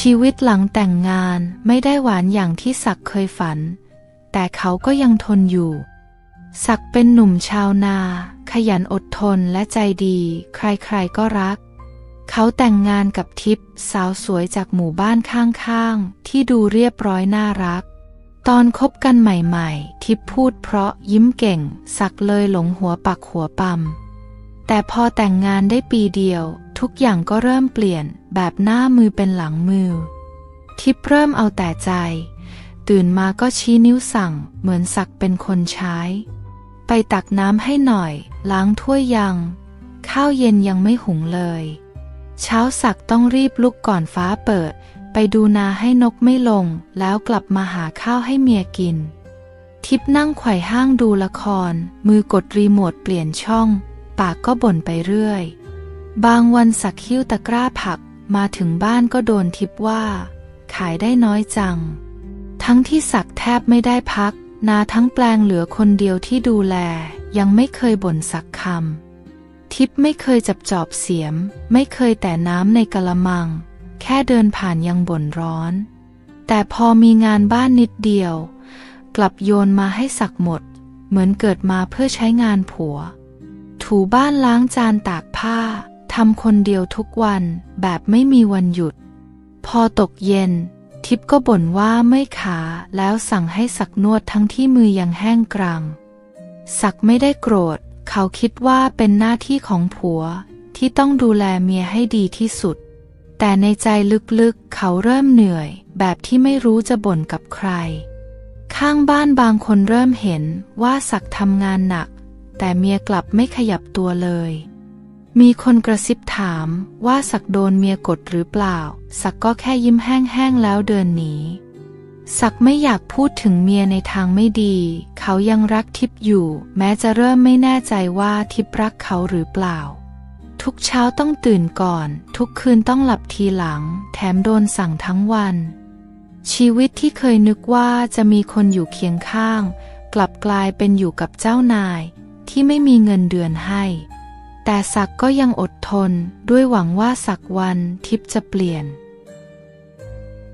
ชีวิตหลังแต่งงานไม่ได้หวานอย่างที่ศักเคยฝัน แต่เขาก็ยังทนอยู่ ศักเป็นหนุ่มชาวนา ขยันอดทนและใจดี ใครๆก็รัก เขาแต่งงานกับทิพย์สาวสวยจากหมู่บ้านข้างๆ ที่ดูเรียบร้อยน่ารัก ตอนคบกันใหม่ๆ ทิพย์พูดเพราะยิ้มเก่ง ศักเลยหลงหัวปักหัวปั๊มแต่พอแต่งงานได้ปีเดียว ทุกอย่างก็เริ่มเปลี่ยนแบบหน้ามือเป็นหลังมือ ทิพเริ่มเอาแต่ใจ ตื่นมาก็ชี้นิ้วสั่งเหมือนศักเป็นคนใช้ ไปตักน้ำให้หน่อย ล้างถ้วยยัง ข้าวเย็นยังไม่หุงเลย เช้าศักต้องรีบลุกก่อนฟ้าเปิด ไปดูนาให้นกไม่ลง แล้วกลับมาหาข้าวให้เมียกิน ทิพนั่งไขว่ห้างดูละคร มือกดรีโมทเปลี่ยนช่อง ปากก็บ่นไปเรื่อย บางวันสักคิ้วตะกร้าผักมาถึงบ้านก็โดนทิพว่า ขายได้น้อยจัง ทั้งที่สักแทบไม่ได้พัก นาทั้งแปลงเหลือคนเดียวที่ดูแล ยังไม่เคยบ่นสักคำ ทิพไม่เคยจับจอบเสียม ไม่เคยแต่น้ำในกะละมัง แค่เดินผ่านยังบ่นร้อน แต่พอมีงานบ้านนิดเดียว กลับโยนมาให้สักหมด เหมือนเกิดมาเพื่อใช้งานผัว ถูบ้านล้างจานตากผ้า ทำคนเดียวทุกวันแบบไม่มีวันหยุด พอตกเย็น ทิพก็บ่นว่าเมื่อยขาแล้วสั่งให้สักนวดทั้งที่มือยังแห้งกรัง สักไม่ได้โกรธ เขาคิดว่าเป็นหน้าที่ของผัวที่ต้องดูแลเมียให้ดีที่สุด แต่ในใจลึกๆ เขาเริ่มเหนื่อย แบบที่ไม่รู้จะบ่นกับใคร ข้างบ้านบางคนเริ่มเห็นว่าสักทำงานหนัก แต่เมียกลับไม่ขยับตัวเลย มีคนกระซิบถามว่าสักโดนเมียกดหรือเปล่า สักก็แค่ยิ้มแห้งๆแล้วเดินหนีสักไม่อยากพูดถึงเมียในทางไม่ดี เขายังรักทิพย์อยู่ แม้จะเริ่มไม่แน่ใจว่าทิพย์รักเขาหรือเปล่า ทุกเช้าต้องตื่นก่อน ทุกคืนต้องหลับทีหลัง แถมโดนสั่งทั้งวัน ชีวิตที่เคยนึกว่าจะมีคนอยู่เคียงข้าง กลับกลายเป็นอยู่กับเจ้านาย ที่ไม่มีเงินเดือนให้ แต่ศักก็ยังอดทนด้วยหวังว่าสักวันทิพย์จะเปลี่ยน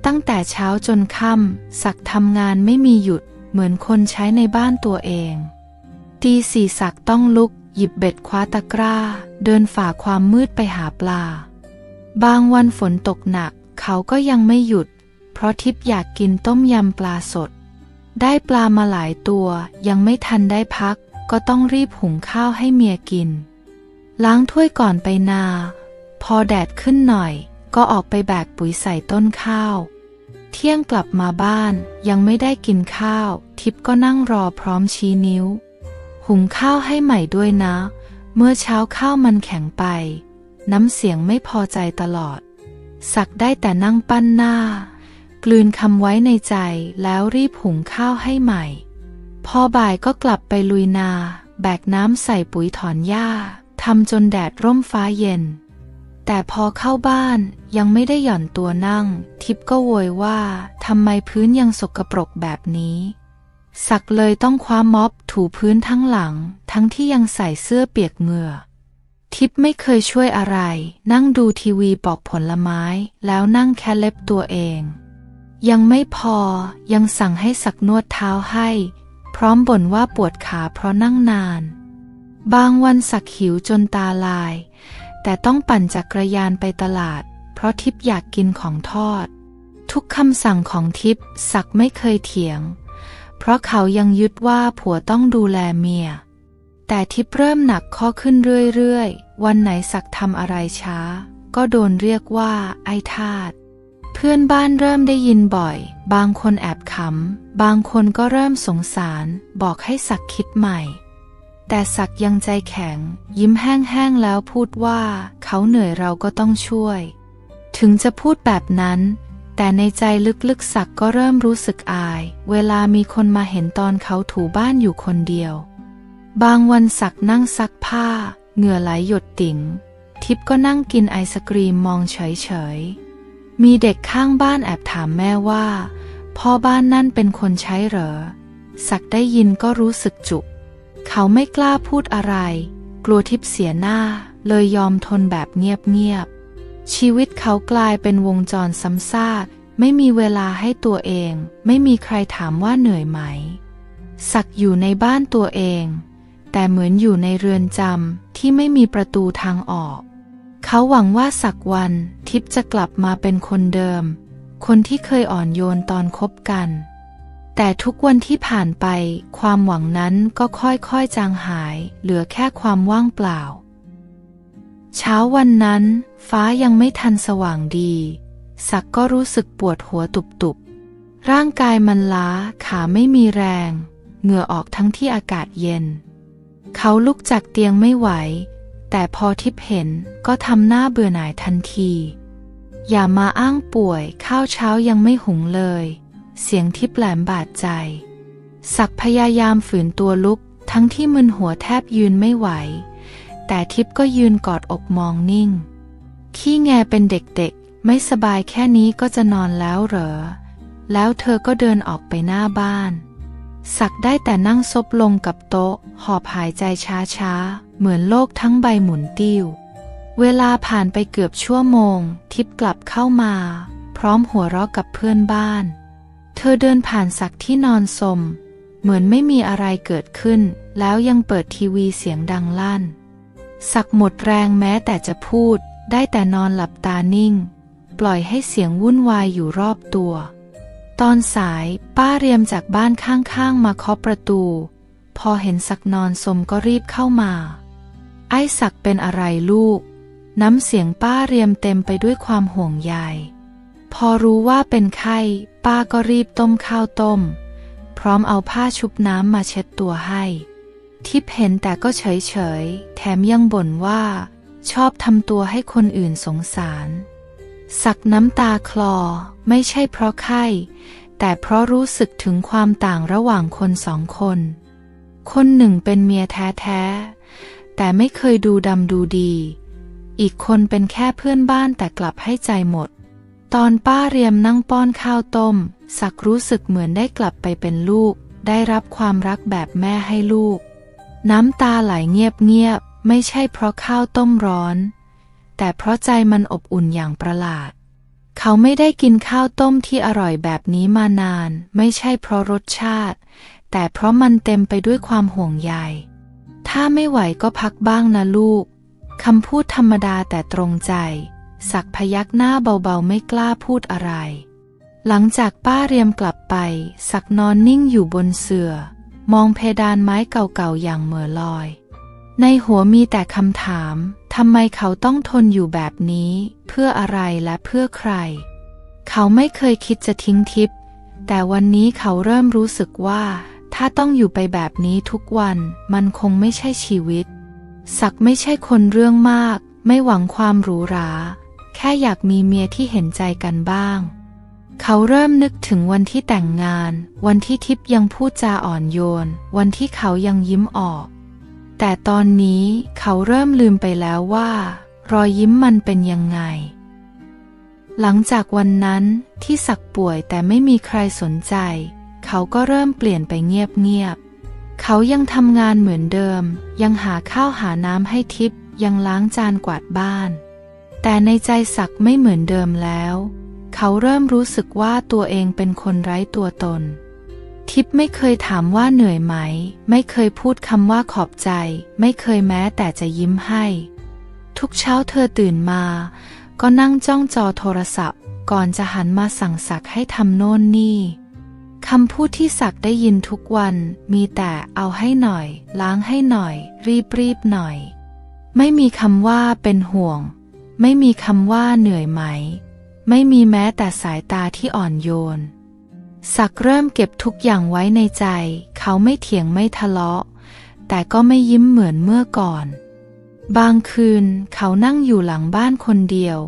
ตั้งแต่เช้าจนค่ำศักทำงานไม่มีหยุดเหมือนคนใช้ในบ้านตัวเองตีสี่ศักต้องลุก หยิบเบ็ดคว้าตะกร้า เดินฝ่าความมืดไปหาปลา บางวันฝนตกหนัก เขาก็ยังไม่หยุด เพราะทิพย์อยากกินต้มยำปลาสด ได้ปลามาหลายตัวยังไม่ทันได้พัก ก็ต้องรีบหุงข้าวให้เมียกิน ล้างถ้วยก่อนไปนา พอแดดขึ้นหน่อย ก็ออกไปแบกปุ๋ยใส่ต้นข้าว เที่ยงกลับมาบ้านยังไม่ได้กินข้าว ทิพก็นั่งรอพร้อมชี้นิ้ว หุงข้าวให้ใหม่ด้วยนะ เมื่อเช้าข้าวมันแข็งไป น้ำเสียงไม่พอใจตลอด สักได้แต่นั่งปั้นหน้า กลืนคำไว้ในใจแล้วรีบหุงข้าวให้ใหม่ พอบ่ายก็กลับไปลุยนา แบกน้ำใส่ปุ๋ยถอนหญ้า ทำจนแดดร่มฟ้าเย็น แต่พอเข้าบ้านยังไม่ได้หย่อนตัวนั่ง ทิพก็โวยว่าทำไมพื้นยังสกปรกแบบนี้ สักเลยต้องคว้าม็อบถูพื้นทั้งหลัง ทั้งที่ยังใส่เสื้อเปียกเหงื่อ ทิพไม่เคยช่วยอะไร นั่งดูทีวีปอกผลไม้ แล้วนั่งแค่เล็บตัวเอง ยังไม่พอยังสั่งให้สักนวดเท้าให้ พร้อมบ่นว่าปวดขาเพราะนั่งนาน บางวันสักหิวจนตาลาย แต่ต้องปั่นจักรยานไปตลาด เพราะทิพอยากกินของทอด ทุกคำสั่งของทิพสักไม่เคยเถียง เพราะเขายังยึดว่าผัวต้องดูแลเมีย แต่ทิพเริ่มหนักข้อขึ้นเรื่อยๆ วันไหนสักทำอะไรช้า ก็โดนเรียกว่าไอ้ทาสเพื่อนบ้านเริ่มได้ยินบ่อย บางคนแอบขำ บางคนก็เริ่มสงสาร บอกให้สักคิดใหม่ แต่สักยังใจแข็ง ยิ้มแห้งๆแล้วพูดว่า เขาเหนื่อยเราก็ต้องช่วย ถึงจะพูดแบบนั้น แต่ในใจลึกๆสักก็เริ่มรู้สึกอาย เวลามีคนมาเห็นตอนเขาถูบ้านอยู่คนเดียว บางวันสักนั่งซักผ้า เหงื่อไหลหยดติ่งทิพก็นั่งกินไอศกรีมมองเฉยๆ มีเด็กข้างบ้านแอบถามแม่ว่า พ่อบ้านนั่นเป็นคนใช้เหรอสักได้ยินก็รู้สึกจุก เขาไม่กล้าพูดอะไร กลัวทิพย์เสียหน้า เลยยอมทนแบบเงียบๆ ชีวิตเขากลายเป็นวงจรซ้ำซากไม่มีเวลาให้ตัวเอง ไม่มีใครถามว่าเหนื่อยไหม สักอยู่ในบ้านตัวเอง แต่เหมือนอยู่ในเรือนจำที่ไม่มีประตูทางออก เขาหวังว่าสักวันทิพย์จะกลับมาเป็นคนเดิม คนที่เคยอ่อนโยนตอนคบกัน แต่ทุกวันที่ผ่านไป ความหวังนั้นก็ค่อยๆจางหาย เหลือแค่ความว่างเปล่า เช้าวันนั้น ฟ้ายังไม่ทันสว่างดี สักก็รู้สึกปวดหัวตุบๆ ร่างกายมันล้าขาไม่มีแรง เหงื่อออกทั้งที่อากาศเย็น เขาลุกจากเตียงไม่ไหว แต่พอทิพย์เห็นก็ทำหน้าเบื่อหน่ายทันที อย่ามาอ้างป่วยข้าวเช้ายังไม่หุงเลย เสียงทิพแหลมบาดใจสักพยายามฝืนตัวลุก ทั้งที่มึนหัวแทบยืนไม่ไหว แต่ทิพย์ก็ยืนกอดอกมองนิ่ง ขี้แงเป็นเด็กๆ ไม่สบายแค่นี้ก็จะนอนแล้วเหรอ แล้วเธอก็เดินออกไปหน้าบ้านสักได้แต่นั่งซบลงกับโต๊ะ หอบหายใจช้าๆ เหมือนโลกทั้งใบหมุนติ้ว เวลาผ่านไปเกือบชั่วโมง ทิพย์กลับเข้ามา พร้อมหัวเราะกับเพื่อนบ้าน เธอเดินผ่านสักที่นอนสม เหมือนไม่มีอะไรเกิดขึ้น แล้วยังเปิดทีวีเสียงดังลั่น สักหมดแรงแม้แต่จะพูด ได้แต่นอนหลับตานิ่ง ปล่อยให้เสียงวุ่นวายอยู่รอบตัว ตอนสายป้าเรียมจากบ้านข้างๆมาเคาะประตู พอเห็นสักนอนสมก็รีบเข้ามา ไอ้สักเป็นอะไรลูก น้ำเสียงป้าเรียมเต็มไปด้วยความห่วงใยพอรู้ว่าเป็นไข้ ป้าก็รีบต้มข้าวต้ม พร้อมเอาผ้าชุบน้ำมาเช็ดตัวให้ ทิพเห็นแต่ก็เฉยเฉย แถมยังบ่นว่า ชอบทำตัวให้คนอื่นสงสาร สักน้ำตาคลอไม่ใช่เพราะไข้ แต่เพราะรู้สึกถึงความต่างระหว่างคนสองคน คนหนึ่งเป็นเมียแท้ๆ แต่ไม่เคยดูดำดูดี อีกคนเป็นแค่เพื่อนบ้านแต่กลับให้ใจหมด ตอนป้าเรียมนั่งป้อนข้าวต้ม สักรู้สึกเหมือนได้กลับไปเป็นลูก ได้รับความรักแบบแม่ให้ลูก น้ำตาไหลเงียบๆไม่ใช่เพราะข้าวต้มร้อน แต่เพราะใจมันอบอุ่นอย่างประหลาด เขาไม่ได้กินข้าวต้มที่อร่อยแบบนี้มานาน ไม่ใช่เพราะรสชาติ แต่เพราะมันเต็มไปด้วยความห่วงใย ถ้าไม่ไหวก็พักบ้างนะลูกคำพูดธรรมดาแต่ตรงใจ สักพยักหน้าเบาๆไม่กล้าพูดอะไร หลังจากป้าเรียมกลับไปสักนอนนิ่งอยู่บนเสือ่อ มองเพดานไม้เก่าๆอย่างเหม่อลอย ในหัวมีแต่คำถามทำไมเขาต้องทนอยู่แบบนี้ เพื่ออะไรและเพื่อใคร เขาไม่เคยคิดจะทิ้งทิพย์แต่วันนี้เขาเริ่มรู้สึกว่า ถ้าต้องอยู่ไปแบบนี้ทุกวันมันคงไม่ใช่ชีวิตสักไม่ใช่คนเรื่องมาก ไม่หวังความหรูหรา แค่อยากมีเมียที่เห็นใจกันบ้าง เขาเริ่มนึกถึงวันที่แต่งงาน วันที่ทิพย์ยังพูดจาอ่อนโยน วันที่เขายังยิ้มออก แต่ตอนนี้เขาเริ่มลืมไปแล้วว่า รอยยิ้มมันเป็นยังไง หลังจากวันนั้นที่สักป่วยแต่ไม่มีใครสนใจ เขาก็เริ่มเปลี่ยนไปเงียบๆเขายังทำงานเหมือนเดิม ยังหาข้าวหาน้ำให้ทิพย์ยังล้างจานกวาดบ้าน แต่ในใจสักไม่เหมือนเดิมแล้ว เขาเริ่มรู้สึกว่าตัวเองเป็นคนไร้ตัวตน ทิพย์ไม่เคยถามว่าเหนื่อยไหม ไม่เคยพูดคำว่าขอบใจ ไม่เคยแม้แต่จะยิ้มให้ ทุกเช้าเธอตื่นมา ก็นั่งจ้องจอโทรศัพท์ ก่อนจะหันมาสั่งสักให้ทำโน่นนี่คำพูดที่สักได้ยินทุกวันมีแต่เอาให้หน่อย ล้างให้หน่อย รีบรีบหน่อย ไม่มีคำว่าเป็นห่วง ไม่มีคำว่าเหนื่อยไหม ไม่มีแม้แต่สายตาที่อ่อนโยน สักเริ่มเก็บทุกอย่างไว้ในใจ เขาไม่เถียงไม่ทะเลาะ แต่ก็ไม่ยิ้มเหมือนเมื่อก่อน บางคืนเขานั่งอยู่หลังบ้านคนเดียว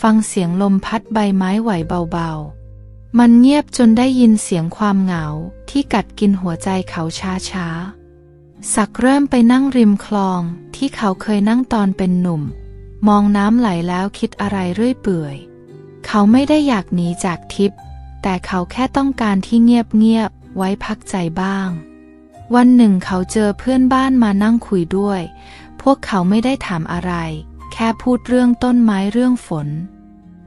ฟังเสียงลมพัดใบไม้ไหวเบาๆ มันเงียบจนได้ยินเสียงความเหงาที่กัดกินหัวใจเขาช้าๆสักเริ่มไปนั่งริมคลองที่เขาเคยนั่งตอนเป็นหนุ่ม มองน้ำไหลแล้วคิดอะไรเรื่อยเปื่อย เขาไม่ได้อยากหนีจากทิพย์แต่เขาแค่ต้องการที่เงียบๆไว้พักใจบ้าง วันหนึ่งเขาเจอเพื่อนบ้านมานั่งคุยด้วย พวกเขาไม่ได้ถามอะไร แค่พูดเรื่องต้นไม้เรื่องฝน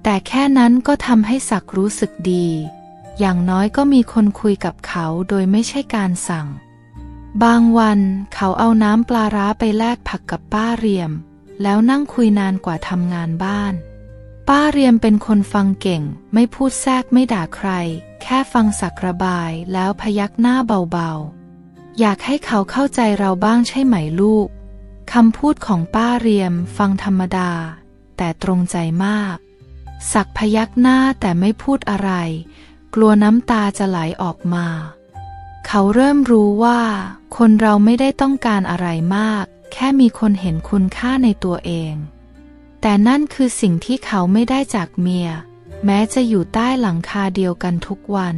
แต่แค่นั้นก็ทำให้ศักรู้สึกดี อย่างน้อยก็มีคนคุยกับเขาโดยไม่ใช่การสั่ง บางวันเขาเอาน้ำปลาร้าไปแลกผักกับป้าเรียม แล้วนั่งคุยนานกว่าทำงานบ้าน ป้าเรียมเป็นคนฟังเก่ง ไม่พูดแทรกไม่ด่าใคร แค่ฟังสักระบายแล้วพยักหน้าเบาๆ อยากให้เขาเข้าใจเราบ้างใช่ไหมลูกคำพูดของป้าเรียมฟังธรรมดา แต่ตรงใจมาก สักพยักหน้าแต่ไม่พูดอะไร กลัวน้ำตาจะไหลออกมา เขาเริ่มรู้ว่า คนเราไม่ได้ต้องการอะไรมาก แค่มีคนเห็นคุณค่าในตัวเอง แต่นั่นคือสิ่งที่เขาไม่ได้จากเมีย แม้จะอยู่ใต้หลังคาเดียวกันทุกวัน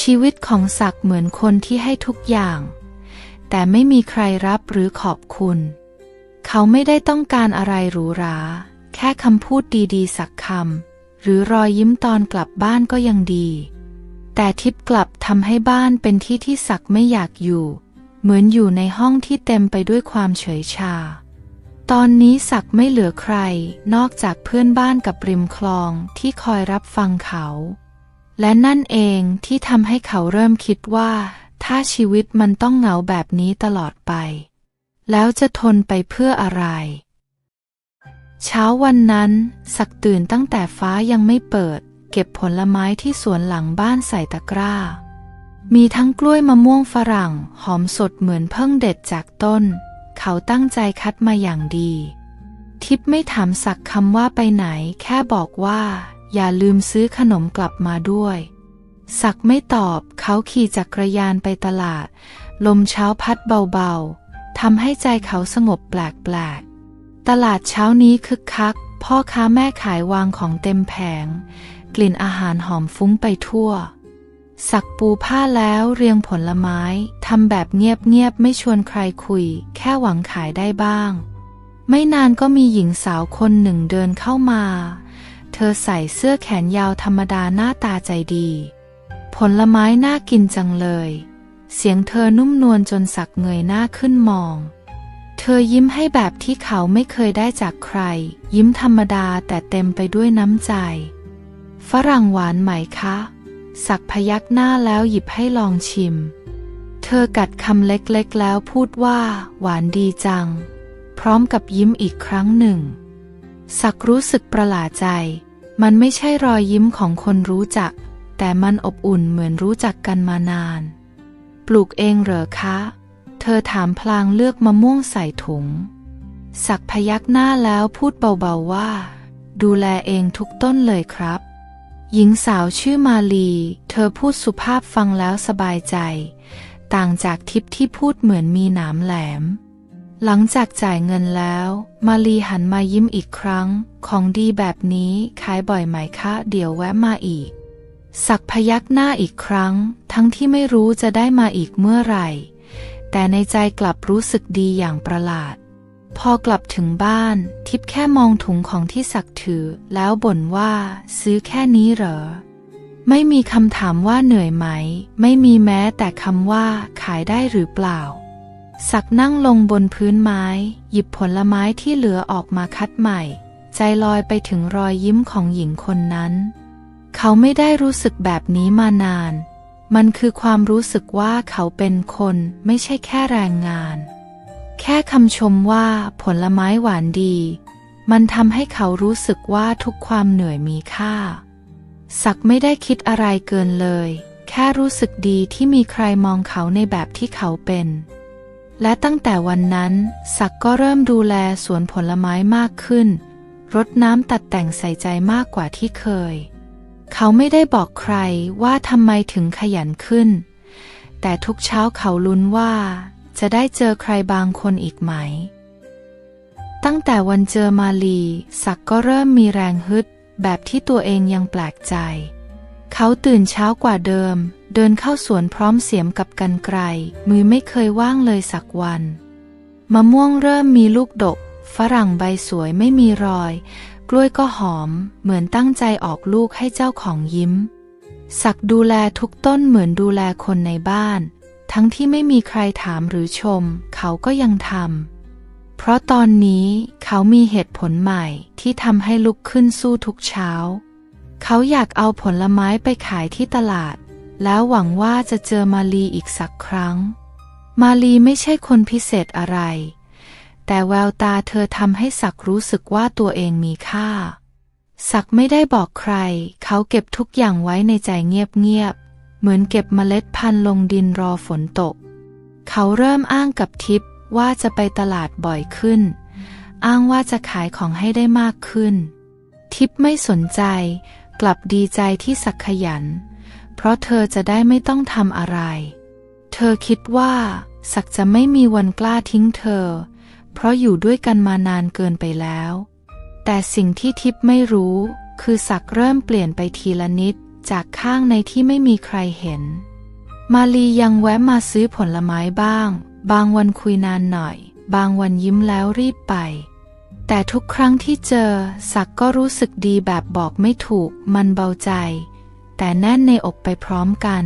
ชีวิตของศักเหมือนคนที่ให้ทุกอย่าง แต่ไม่มีใครรับหรือขอบคุณ เขาไม่ได้ต้องการอะไรหรูหรา แค่คำพูดดีๆ สักคำหรือรอยยิ้มตอนกลับบ้านก็ยังดี แต่ทิพย์กลับทำให้บ้านเป็นที่ที่ศักไม่อยากอยู่ เหมือนอยู่ในห้องที่เต็มไปด้วยความเฉยชา ตอนนี้ศักไม่เหลือใคร นอกจากเพื่อนบ้านกับริมคลองที่คอยรับฟังเขา และนั่นเองที่ทำให้เขาเริ่มคิดว่า ถ้าชีวิตมันต้องเหงาแบบนี้ตลอดไป แล้วจะทนไปเพื่ออะไร เช้าวันนั้นสักตื่นตั้งแต่ฟ้ายังไม่เปิด เก็บผลไม้ที่สวนหลังบ้านใส่ตะกร้า มีทั้งกล้วยมะม่วงฝรั่ง หอมสดเหมือนเพิ่งเด็ดจากต้น เขาตั้งใจคัดมาอย่างดี ทิพไม่ถามสักคำว่าไปไหน แค่บอกว่า อย่าลืมซื้อขนมกลับมาด้วย สักไม่ตอบเขาขี่จักรยานไปตลาด ลมเช้าพัดเบาๆทำให้ใจเขาสงบแปลกๆ ตลาดเช้านี้คึกคัก พ่อค้าแม่ขายวางของเต็มแผง กลิ่นอาหารหอมฟุ้งไปทั่ว สักปูผ้าแล้วเรียงผลไม้ทำแบบเงียบๆไม่ชวนใครคุย แค่หวังขายได้บ้าง ไม่นานก็มีหญิงสาวคนหนึ่งเดินเข้ามา เธอใส่เสื้อแขนยาวธรรมดาหน้าตาใจดี ผลไม้น่ากินจังเลย เสียงเธอนุ่มนวลจนสักเงยหน้าขึ้นมอง เธอยิ้มให้แบบที่เขาไม่เคยได้จากใคร ยิ้มธรรมดาแต่เต็มไปด้วยน้ำใจ ฝรั่งหวานไหมคะ สักพยักหน้าแล้วหยิบให้ลองชิม เธอกัดคำเล็กๆแล้วพูดว่า หวานดีจัง พร้อมกับยิ้มอีกครั้งหนึ่งสักรู้สึกประหลาดใจ มันไม่ใช่รอยยิ้มของคนรู้จัก แต่มันอบอุ่นเหมือนรู้จักกันมานาน ปลูกเองเหรอคะ เธอถามพลางเลือกมะม่วงใส่ถุงสักพยักหน้าแล้วพูดเบาๆว่า ดูแลเองทุกต้นเลยครับ หญิงสาวชื่อมาลี เธอพูดสุภาพฟังแล้วสบายใจ ต่างจากทิปที่พูดเหมือนมีหนามแหลม หลังจากจ่ายเงินแล้ว มาลีหันมายิ้มอีกครั้ง ของดีแบบนี้ขายบ่อยไหมคะ เดี๋ยวแวะมาอีก สักพยักหน้าอีกครั้ง ทั้งที่ไม่รู้จะได้มาอีกเมื่อไหร่ แต่ในใจกลับรู้สึกดีอย่างประหลาด พอกลับถึงบ้าน ทิพแค่มองถุงของที่สักถือ แล้วบ่นว่า ซื้อแค่นี้เหรอ ไม่มีคำถามว่าเหนื่อยไหม ไม่มีแม้แต่คำว่า ขายได้หรือเปล่าสักนั่งลงบนพื้นไม้ หยิบผลไม้ที่เหลือออกมาคัดใหม่ ใจลอยไปถึงรอยยิ้มของหญิงคนนั้น เขาไม่ได้รู้สึกแบบนี้มานาน มันคือความรู้สึกว่าเขาเป็นคนไม่ใช่แค่แรงงาน แค่คำชมว่าผลไม้หวานดี มันทำให้เขารู้สึกว่าทุกความเหนื่อยมีค่า สักไม่ได้คิดอะไรเกินเลย แค่รู้สึกดีที่มีใครมองเขาในแบบที่เขาเป็น และตั้งแต่วันนั้น สักก็เริ่มดูแลสวนผลไม้มากขึ้น รดน้ำตัดแต่งใส่ใจมากกว่าที่เคย เขาไม่ได้บอกใครว่าทำไมถึงขยันขึ้น แต่ทุกเช้าเขาลุ้นว่า จะได้เจอใครบางคนอีกไหม ตั้งแต่วันเจอมาลีสักก็เริ่มมีแรงฮึด แบบที่ตัวเองยังแปลกใจ เขาตื่นเช้ากว่าเดิม เดินเข้าสวนพร้อมเสียมกับกันไกล มือไม่เคยว่างเลยสักวัน มะม่วงเริ่มมีลูกดก ฝรั่งใบสวยไม่มีรอย กล้วยก็หอม เหมือนตั้งใจออกลูกให้เจ้าของยิ้มสักดูแลทุกต้นเหมือนดูแลคนในบ้าน ทั้งที่ไม่มีใครถามหรือชม เขาก็ยังทำ เพราะตอนนี้เขามีเหตุผลใหม่ที่ทำให้ลุกขึ้นสู้ทุกเช้า เขาอยากเอาผลไม้ไปขายที่ตลาด แล้วหวังว่าจะเจอมาลีอีกสักครั้ง มาลีไม่ใช่คนพิเศษอะไร แต่แววตาเธอทำให้ศักรู้สึกว่าตัวเองมีค่าศักไม่ได้บอกใคร เขาเก็บทุกอย่างไว้ในใจเงียบๆ เหมือนเก็บเมล็ดพันธุ์ลงดินรอฝนตก เขาเริ่มอ้างกับทิพย์ว่าจะไปตลาดบ่อยขึ้น อ้างว่าจะขายของให้ได้มากขึ้น ทิพย์ไม่สนใจ กลับดีใจที่สักขยัน เพราะเธอจะได้ไม่ต้องทำอะไร เธอคิดว่าสักจะไม่มีวันกล้าทิ้งเธอ เพราะอยู่ด้วยกันมานานเกินไปแล้ว แต่สิ่งที่ทิพย์ไม่รู้ คือสักเริ่มเปลี่ยนไปทีละนิด จากข้างในที่ไม่มีใครเห็น มาลียังแวะมาซื้อผลไม้บ้าง บางวันคุยนานหน่อย บางวันยิ้มแล้วรีบไป แต่ทุกครั้งที่เจอสักก็รู้สึกดีแบบบอกไม่ถูก มันเบาใจ แต่แน่นในอกไปพร้อมกัน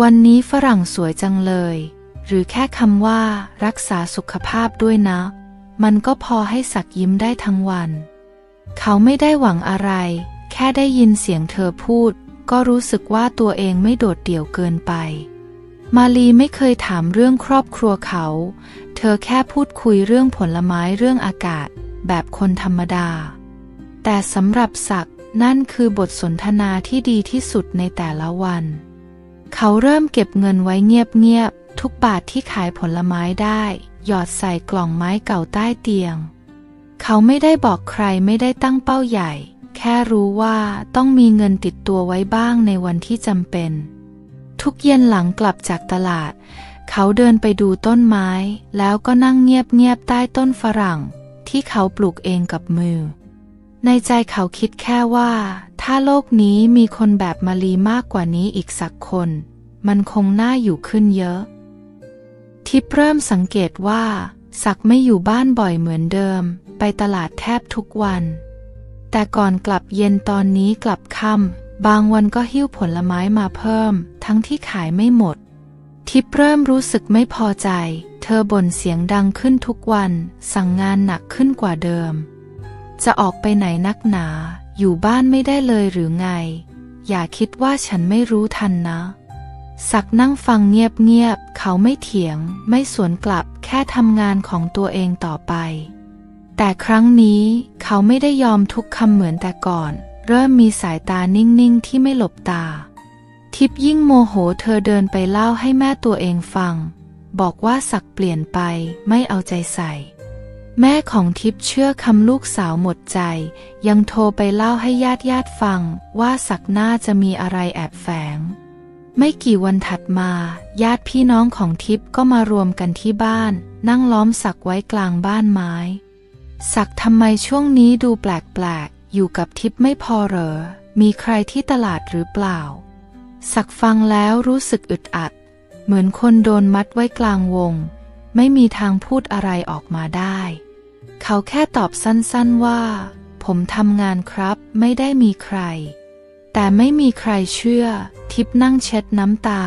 วันนี้ฝรั่งสวยจังเลย หรือแค่คำว่า รักษาสุขภาพด้วยนะ มันก็พอให้สักยิ้มได้ทั้งวัน เขาไม่ได้หวังอะไร แค่ได้ยินเสียงเธอพูด ก็รู้สึกว่าตัวเองไม่โดดเดี่ยวเกินไป มาลีไม่เคยถามเรื่องครอบครัวเขา เธอแค่พูดคุยเรื่องผลไม้เรื่องอากาศ แบบคนธรรมดา แต่สำหรับศักด์นั่นคือบทสนทนาที่ดีที่สุดในแต่ละวัน เขาเริ่มเก็บเงินไว้เงียบๆ ทุกบาทที่ขายผลไม้ได้ หยอดใส่กล่องไม้เก่าใต้เตียง เขาไม่ได้บอกใครไม่ได้ตั้งเป้าใหญ่ แค่รู้ว่าต้องมีเงินติดตัวไว้บ้างในวันที่จำเป็น ทุกเย็นหลังกลับจากตลาด เขาเดินไปดูต้นไม้ แล้วก็นั่งเงียบๆใต้ต้นฝรั่ง ที่เขาปลูกเองกับมือ ในใจเขาคิดแค่ว่า ถ้าโลกนี้มีคนแบบมาลีมากกว่านี้อีกสักคน มันคงน่าอยู่ขึ้นเยอะ ทิพเริ่มสังเกตว่าศักไม่อยู่บ้านบ่อยเหมือนเดิม ไปตลาดแทบทุกวัน แต่ก่อนกลับเย็นตอนนี้กลับค่ำบางวันก็หิ้วผลไม้มาเพิ่ม ทั้งที่ขายไม่หมด ทิพเริ่มรู้สึกไม่พอใจ เธอบ่นเสียงดังขึ้นทุกวัน สั่งงานหนักขึ้นกว่าเดิม จะออกไปไหนนักหนา อยู่บ้านไม่ได้เลยหรือไง อย่าคิดว่าฉันไม่รู้ทันนะศักนั่งฟังเงียบๆ เขาไม่เถียง ไม่สวนกลับ แค่ทำงานของตัวเองต่อไป แต่ครั้งนี้เขาไม่ได้ยอมทุกคำเหมือนแต่ก่อน เริ่มมีสายตานิ่งๆ ที่ไม่หลบตา ทิพยิ่งโมโหเธอเดินไปเล่าให้แม่ตัวเองฟัง บอกว่าศักดิ์เปลี่ยนไปไม่เอาใจใส่ แม่ของทิพย์เชื่อคำลูกสาวหมดใจ ยังโทรไปเล่าให้ญาติญาติฟังว่าศักดิ์น่าจะมีอะไรแอบแฝงไม่กี่วันถัดมา ญาติพี่น้องของทิพย์ก็มารวมกันที่บ้าน นั่งล้อมศักดิ์ไว้กลางบ้านไม้ ศักทำไมช่วงนี้ดูแปลกๆ อยู่กับทิพไม่พอเหรอ มีใครที่ตลาดหรือเปล่าศักฟังแล้วรู้สึกอึดอัด เหมือนคนโดนมัดไว้กลางวง ไม่มีทางพูดอะไรออกมาได้ เขาแค่ตอบสั้นๆว่า ผมทำงานครับ ไม่ได้มีใคร แต่ไม่มีใครเชื่อ ทิพนั่งเช็ดน้ำตา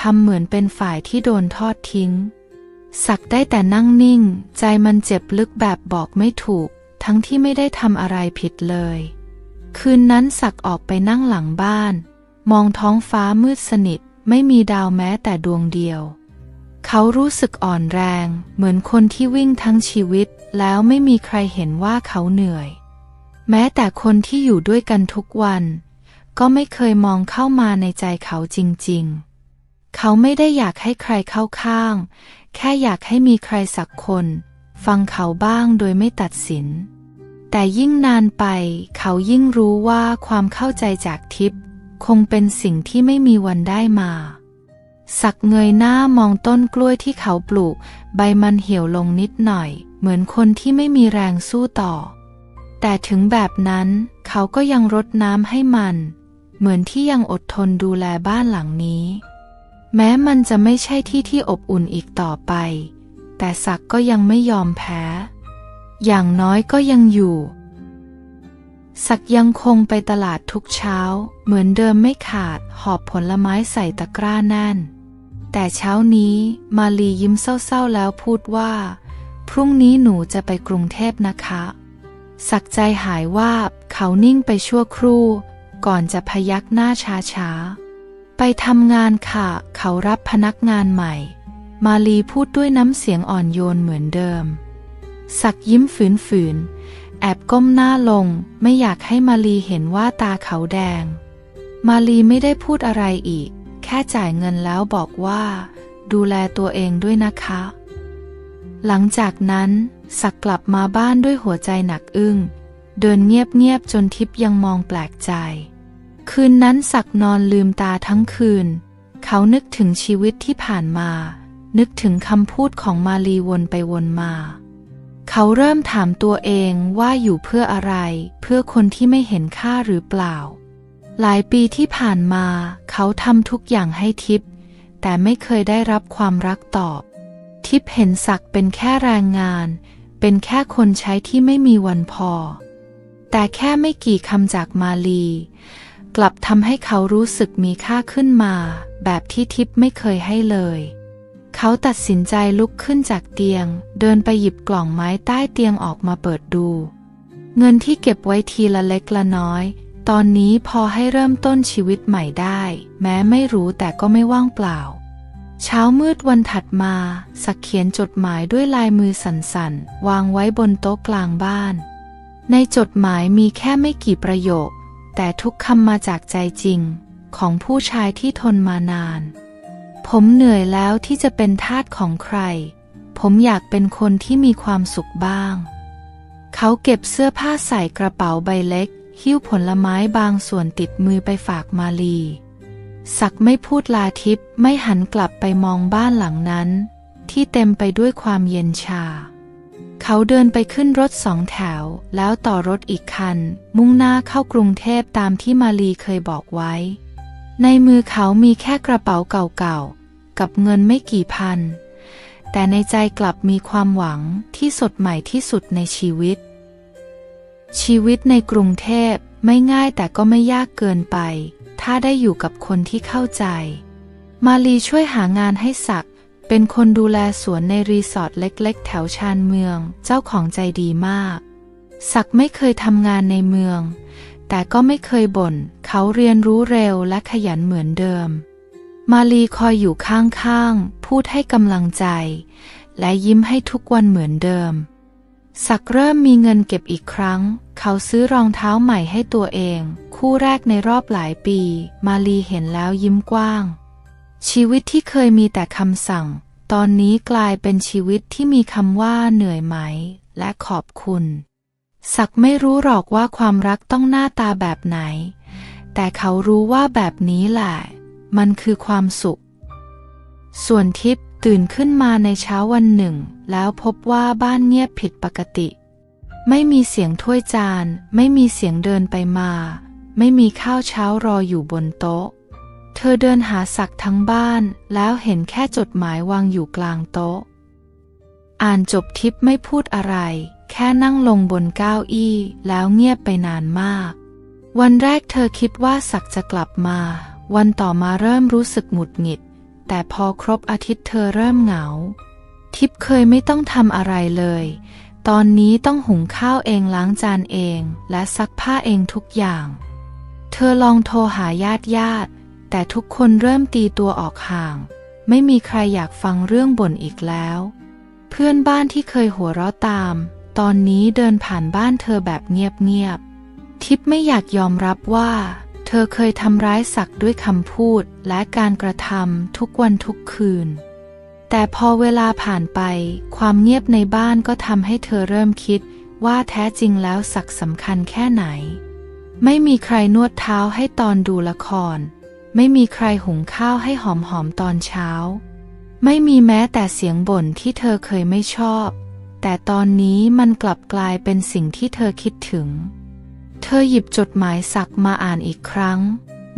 ทำเหมือนเป็นฝ่ายที่โดนทอดทิ้ง สักได้แต่นั่งนิ่ง ใจมันเจ็บลึกแบบบอกไม่ถูก ทั้งที่ไม่ได้ทำอะไรผิดเลย คืนนั้นสักออกไปนั่งหลังบ้าน มองท้องฟ้ามืดสนิท ไม่มีดาวแม้แต่ดวงเดียว เขารู้สึกอ่อนแรง เหมือนคนที่วิ่งทั้งชีวิต แล้วไม่มีใครเห็นว่าเขาเหนื่อย แม้แต่คนที่อยู่ด้วยกันทุกวัน ก็ไม่เคยมองเข้ามาในใจเขาจริง ๆ เขาไม่ได้อยากให้ใครเข้าข้าง แค่อยากให้มีใครสักคน ฟังเขาบ้างโดยไม่ตัดสิน แต่ยิ่งนานไป เขายิ่งรู้ว่าความเข้าใจจากทิพย์คงเป็นสิ่งที่ไม่มีวันได้มา สักเงยหน้ามองต้นกล้วยที่เขาปลูก ใบมันเหี่ยวลงนิดหน่อย เหมือนคนที่ไม่มีแรงสู้ต่อ แต่ถึงแบบนั้นเขาก็ยังรดน้ำให้มัน เหมือนที่ยังอดทนดูแลบ้านหลังนี้ แม้มันจะไม่ใช่ที่ที่อบอุ่นอีกต่อไป แต่ศักก็ยังไม่ยอมแพ้ อย่างน้อยก็ยังอยู่ ศักยังคงไปตลาดทุกเช้า เหมือนเดิมไม่ขาดหอบผลไม้ใส่ตะกร้าแน่น แต่เช้านี้มาลียิ้มเศร้าๆแล้วพูดว่า พรุ่งนี้หนูจะไปกรุงเทพนะคะ สักใจหายวาบเขานิ่งไปชั่วครู่ ก่อนจะพยักหน้าช้าๆ ไปทำงานค่ะ เขารับพนักงานใหม่ มาลีพูดด้วยน้ำเสียงอ่อนโยนเหมือนเดิม สักยิ้มฝืนๆ แอบก้มหน้าลง ไม่อยากให้มาลีเห็นว่าตาเขาแดง มาลีไม่ได้พูดอะไรอีก แค่จ่ายเงินแล้วบอกว่า ดูแลตัวเองด้วยนะคะ หลังจากนั้นสักกลับมาบ้านด้วยหัวใจหนักอึ้ง เดินเงียบๆจนทิพย์ยังมองแปลกใจ คืนนั้นสักนอนลืมตาทั้งคืน เขานึกถึงชีวิตที่ผ่านมา นึกถึงคำพูดของมาลีวนไปวนมา เขาเริ่มถามตัวเองว่าอยู่เพื่ออะไร เพื่อคนที่ไม่เห็นค่าหรือเปล่า หลายปีที่ผ่านมา เขาทำทุกอย่างให้ทิพย์แต่ไม่เคยได้รับความรักตอบ ทิพย์เห็นศักเป็นแค่แรงงาน เป็นแค่คนใช้ที่ไม่มีวันพอ แต่แค่ไม่กี่คำจากมาลี กลับทำให้เขารู้สึกมีค่าขึ้นมา แบบที่ทิพย์ไม่เคยให้เลย เขาตัดสินใจลุกขึ้นจากเตียง เดินไปหยิบกล่องไม้ใต้เตียงออกมาเปิดดู เงินที่เก็บไว้ทีละเล็กละน้อย ตอนนี้พอให้เริ่มต้นชีวิตใหม่ได้ แม้ไม่รู้แต่ก็ไม่ว่างเปล่า เช้ามืดวันถัดมา สักเขียนจดหมายด้วยลายมือสั่นๆ วางไว้บนโต๊ะกลางบ้าน ในจดหมายมีแค่ไม่กี่ประโยค แต่ทุกคำมาจากใจจริงของผู้ชายที่ทนมานาน ผมเหนื่อยแล้วที่จะเป็นทาสของใคร ผมอยากเป็นคนที่มีความสุขบ้าง เขาเก็บเสื้อผ้าใส่กระเป๋าใบเล็ก หิ้วผลไม้บางส่วนติดมือไปฝากมาลี สักไม่พูดลาทิพย์ไม่หันกลับไปมองบ้านหลังนั้น ที่เต็มไปด้วยความเย็นชา เขาเดินไปขึ้นรถสองแถว แล้วต่อรถอีกคัน มุ่งหน้าเข้ากรุงเทพตามที่มาลีเคยบอกไว้ ในมือเขามีแค่กระเป๋าเก่าๆ กับเงินไม่กี่พัน แต่ในใจกลับมีความหวังที่สดใหม่ที่สุดในชีวิต ชีวิตในกรุงเทพไม่ง่ายแต่ก็ไม่ยากเกินไป ถ้าได้อยู่กับคนที่เข้าใจ มาลีช่วยหางานให้ศักด์ เป็นคนดูแลสวนในรีสอร์ทเล็กๆ แถวชานเมือง เจ้าของใจดีมาก ศักไม่เคยทำงานในเมือง แต่ก็ไม่เคยบ่น เขาเรียนรู้เร็วและขยันเหมือนเดิม มาลีคอยอยู่ข้างๆ พูดให้กำลังใจ และยิ้มให้ทุกวันเหมือนเดิมสักเริ่มมีเงินเก็บอีกครั้ง เขาซื้อรองเท้าใหม่ให้ตัวเอง คู่แรกในรอบหลายปี มาลีเห็นแล้วยิ้มกว้าง ชีวิตที่เคยมีแต่คำสั่ง ตอนนี้กลายเป็นชีวิตที่มีคำว่าเหนื่อยไหม และขอบคุณ สักไม่รู้หรอกว่าความรักต้องหน้าตาแบบไหน แต่เขารู้ว่าแบบนี้แหละ มันคือความสุข ส่วนทิพย์ตื่นขึ้นมาในเช้าวันหนึ่ง แล้วพบว่าบ้านเงียบผิดปกติ ไม่มีเสียงถ้วยจาน ไม่มีเสียงเดินไปมา ไม่มีข้าวเช้ารออยู่บนโต๊ะ เธอเดินหาสักทั้งบ้าน แล้วเห็นแค่จดหมายวางอยู่กลางโต๊ะ อ่านจบทิพไม่พูดอะไร แค่นั่งลงบนเก้าอี้ แล้วเงียบไปนานมาก วันแรกเธอคิดว่าศักด์จะกลับมา วันต่อมาเริ่มรู้สึกหงุดหงิด แต่พอครบอาทิตย์เธอเริ่มเหงา ทิพเคยไม่ต้องทำอะไรเลย ตอนนี้ต้องหุงข้าวเองล้างจานเอง และซักผ้าเองทุกอย่าง เธอลองโทรหาญาติญาติ แต่ทุกคนเริ่มตีตัวออกห่าง ไม่มีใครอยากฟังเรื่องบ่นอีกแล้ว เพื่อนบ้านที่เคยหัวเราะตาม ตอนนี้เดินผ่านบ้านเธอแบบเงียบๆ ทิพย์ไม่อยากยอมรับว่า เธอเคยทำร้ายศักดิ์ด้วยคำพูดและการกระทำทุกวันทุกคืน แต่พอเวลาผ่านไป ความเงียบในบ้านก็ทำให้เธอเริ่มคิดว่าแท้จริงแล้วศักดิ์สำคัญแค่ไหน ไม่มีใครนวดเท้าให้ตอนดูละคร ไม่มีใครหุงข้าวให้หอมๆตอนเช้า ไม่มีแม้แต่เสียงบ่นที่เธอเคยไม่ชอบ แต่ตอนนี้มันกลับกลายเป็นสิ่งที่เธอคิดถึง เธอหยิบจดหมายสักมาอ่านอีกครั้ง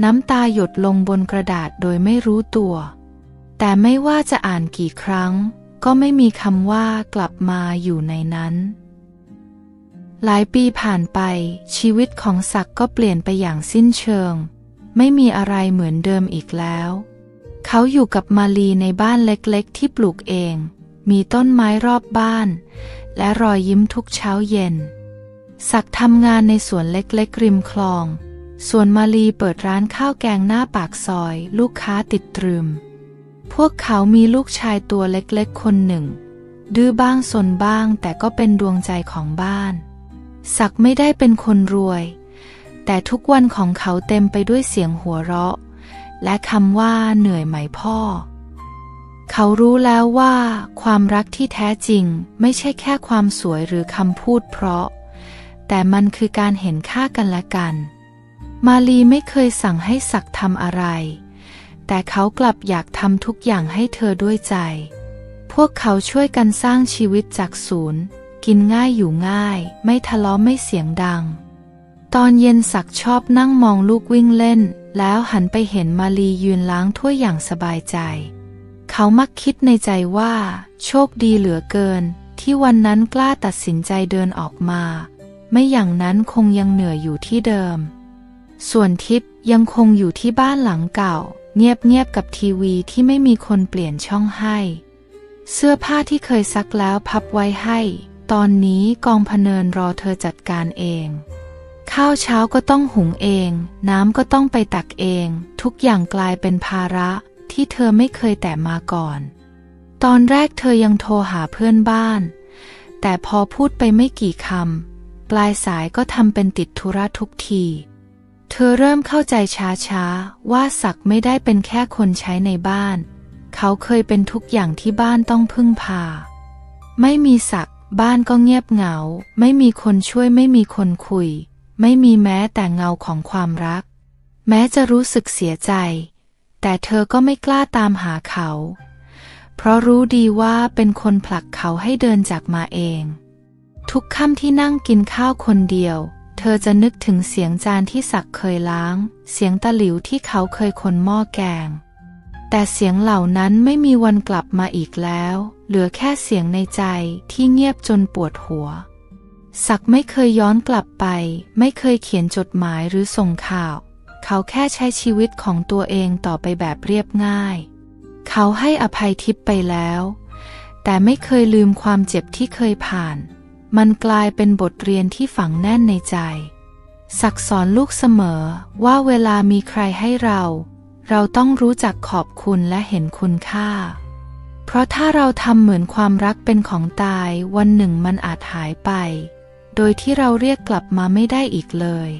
น้ำตาหยดลงบนกระดาษโดยไม่รู้ตัว แต่ไม่ว่าจะอ่านกี่ครั้ง ก็ไม่มีคำว่ากลับมาอยู่ในนั้นหลายปีผ่านไปชีวิตของศักก็เปลี่ยนไปอย่างสิ้นเชิง ไม่มีอะไรเหมือนเดิมอีกแล้ว เขาอยู่กับมาลีในบ้านเล็กๆ ที่ปลูกเอง มีต้นไม้รอบบ้าน และรอยยิ้มทุกเช้าเย็น ศักทำงานในสวนเล็กๆ ริมคลอง ส่วนมาลีเปิดร้านข้าวแกงหน้าปากซอย ลูกค้าติดตรึม พวกเขามีลูกชายตัวเล็กๆ คนหนึ่ง ดื้อบ้างสนบ้างแต่ก็เป็นดวงใจของบ้าน ศักไม่ได้เป็นคนรวย แต่ทุกวันของเขาเต็มไปด้วยเสียงหัวเราะ และคำว่าเหนื่อยไหมพ่อ เขารู้แล้วว่าความรักที่แท้จริงไม่ใช่แค่ความสวยหรือคำพูดเพราะ แต่มันคือการเห็นค่ากันและกัน มาลีไม่เคยสั่งให้ศักดิ์ทำอะไร แต่เขากลับอยากทำทุกอย่างให้เธอด้วยใจ พวกเขาช่วยกันสร้างชีวิตจากศูนย์ กินง่ายอยู่ง่าย ไม่ทะเลาะไม่เสียงดัง ตอนเย็นศักชอบนั่งมองลูกวิ่งเล่น แล้วหันไปเห็นมาลียืนล้างถ้วยอย่างสบายใจ เขามักคิดในใจว่า โชคดีเหลือเกิน ที่วันนั้นกล้าตัดสินใจเดินออกมา ไม่อย่างนั้นคงยังเหนื่อยอยู่ที่เดิม ส่วนทิพย์ยังคงอยู่ที่บ้านหลังเก่า เงียบๆกับทีวีที่ไม่มีคนเปลี่ยนช่องให้ เสื้อผ้าที่เคยซักแล้วพับไว้ให้ ตอนนี้กองพเนินรอเธอจัดการเอง ข้าวเช้าก็ต้องหุงเอง น้ำก็ต้องไปตักเอง ทุกอย่างกลายเป็นภาระที่เธอไม่เคยแต่มาก่อน ตอนแรกเธอยังโทรหาเพื่อนบ้าน แต่พอพูดไปไม่กี่คำปลายสายก็ทำเป็นติดธุระทุกที เธอเริ่มเข้าใจช้าๆ ว่าศักไม่ได้เป็นแค่คนใช้ในบ้าน เขาเคยเป็นทุกอย่างที่บ้านต้องพึ่งพา ไม่มีศักบ้านก็เงียบเหงา ไม่มีคนช่วยไม่มีคนคุย ไม่มีแม้แต่เงาของความรัก แม้จะรู้สึกเสียใจ แต่เธอก็ไม่กล้าตามหาเขา เพราะรู้ดีว่าเป็นคนผลักเขาให้เดินจากมาเอง ทุกค่ำที่นั่งกินข้าวคนเดียว เธอจะนึกถึงเสียงจานที่ศักเคยล้าง เสียงตะหลิวที่เขาเคยคนหม้อแกง แต่เสียงเหล่านั้นไม่มีวันกลับมาอีกแล้ว เหลือแค่เสียงในใจที่เงียบจนปวดหัว ศักไม่เคยย้อนกลับไป ไม่เคยเขียนจดหมายหรือส่งข่าว เขาแค่ใช้ชีวิตของตัวเองต่อไปแบบเรียบง่าย เขาให้อภัยทิพย์ไปแล้ว แต่ไม่เคยลืมความเจ็บที่เคยผ่าน มันกลายเป็นบทเรียนที่ฝังแน่นในใจ ศักสอนลูกเสมอว่าเวลามีใครให้เรา เราต้องรู้จักขอบคุณและเห็นคุณค่า เพราะถ้าเราทำเหมือนความรักเป็นของตายวันหนึ่งมันอาจหายไป โดยที่เราเรียกกลับมาไม่ได้อีกเลย